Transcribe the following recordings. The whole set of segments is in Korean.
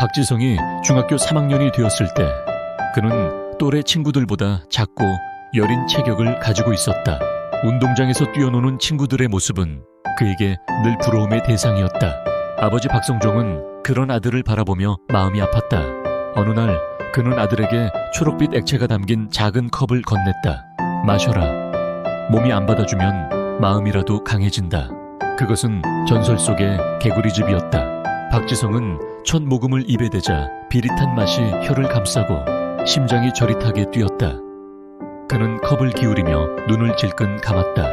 박지성이 중학교 3학년이 되었을 때 그는 또래 친구들보다 작고 여린 체격을 가지고 있었다. 운동장에서 뛰어노는 친구들의 모습은 그에게 늘 부러움의 대상이었다. 아버지 박성종은 그런 아들을 바라보며 마음이 아팠다. 어느 날 그는 아들에게 초록빛 액체가 담긴 작은 컵을 건넸다. 마셔라. 몸이 안 받아주면 마음이라도 강해진다. 그것은 전설 속의 개구리즙이었다. 박지성은 첫 모금을 입에 대자 비릿한 맛이 혀를 감싸고 심장이 저릿하게 뛰었다. 그는 컵을 기울이며 눈을 질끈 감았다.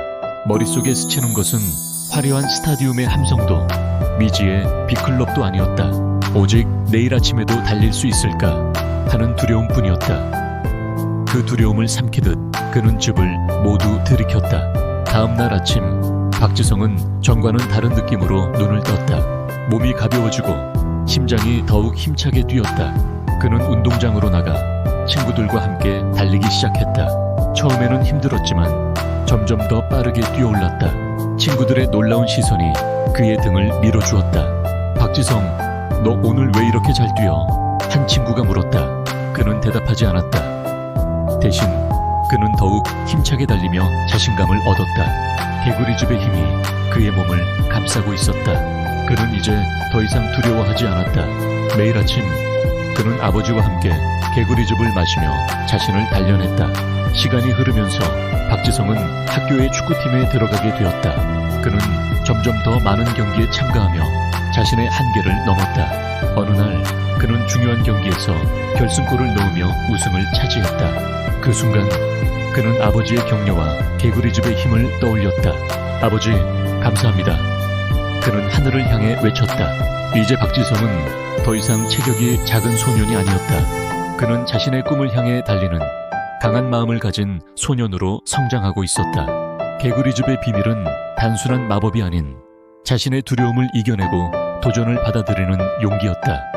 머릿속에 스치는 것은 화려한 스타디움의 함성도 미지의 빅클럽도 아니었다. 오직 내일 아침에도 달릴 수 있을까 하는 두려움뿐이었다. 그 두려움을 삼키듯 그는 즙을 모두 들이켰다. 다음 날 아침 박지성은 전과는 다른 느낌으로 눈을 떴다. 몸이 가벼워지고 심장이 더욱 힘차게 뛰었다. 그는 운동장으로 나가 친구들과 함께 달리기 시작했다. 처음에는 힘들었지만 점점 더 빠르게 뛰어올랐다. 친구들의 놀라운 시선이 그의 등을 밀어주었다. 박지성, 너 오늘 왜 이렇게 잘 뛰어? 한 친구가 물었다. 그는 대답하지 않았다. 대신 그는 더욱 힘차게 달리며 자신감을 얻었다. 개구리 즙의 힘이 그의 몸을 감싸고 있었다. 그는 이제 더 이상 두려워하지 않았다. 매일 아침 그는 아버지와 함께 개구리즙을 마시며 자신을 단련했다. 시간이 흐르면서 박지성은 학교의 축구팀에 들어가게 되었다. 그는 점점 더 많은 경기에 참가하며 자신의 한계를 넘었다. 어느 날 그는 중요한 경기에서 결승골을 넣으며 우승을 차지했다. 그 순간 그는 아버지의 격려와 개구리즙의 힘을 떠올렸다. 아버지, 감사합니다. 그는 하늘을 향해 외쳤다. 이제 박지성은 더 이상 체격이 작은 소년이 아니었다. 그는 자신의 꿈을 향해 달리는 강한 마음을 가진 소년으로 성장하고 있었다. 개구리즙의 비밀은 단순한 마법이 아닌 자신의 두려움을 이겨내고 도전을 받아들이는 용기였다.